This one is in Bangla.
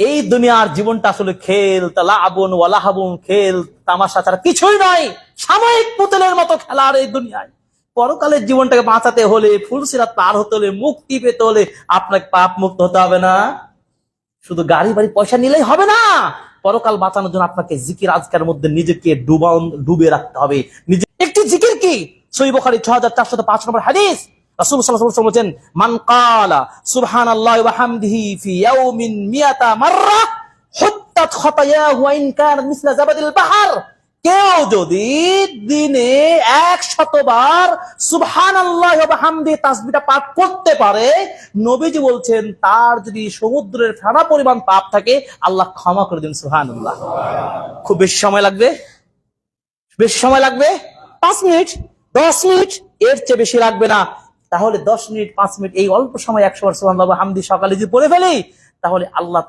এই দুনিয়ার জীবনটা আসলে খেল তালা তালাবন, ওয়ালাহাবুন, খেল, তামাশা ছাড়া কিছুই নয় সাময়িক পুতুলের মতো খেলার এই দুনিয়ায়। পরকালের জীবনটাকে বাঁচাতে হলে ফুলসিরাত পার হতে হলে, মুক্তি পেতে হলে আপনাকে পাপ মুক্ত হতে হবে না। শুধু গাড়ি, বাড়ি, পয়সা নিলেই হবে না। পরকাল বাঁচানোর জন্য আপনাকে জিকির আজকের মধ্যে নিজেকে ডুবান ডুবে রাখতে হবে। নিজে একটি জিকির কি? সই বখারি ছ হাজার চারশো পাঁচ নম্বর হাদিস। কেউ যদি দিনে সুবহান তাসবিটা পাঠ করতে পারে, নবীজি বলছেন, তার যদি সমুদ্রের ফেনা পরিমাণ পাপ থাকে, আল্লাহ ক্ষমা করে দিন সুহান খুব বেশি সময় লাগবে? বেশি সময় লাগবে? পাঁচ মিনিট, দশ মিনিট, এর চেয়ে বেশি লাগবে না। তাহলে দশ মিনিট, পাঁচ মিনিট, এই অল্প সময় একশো বার বাবা হামদি সকালে যদি পড়ে ফেলি, তাহলে আল্লাহ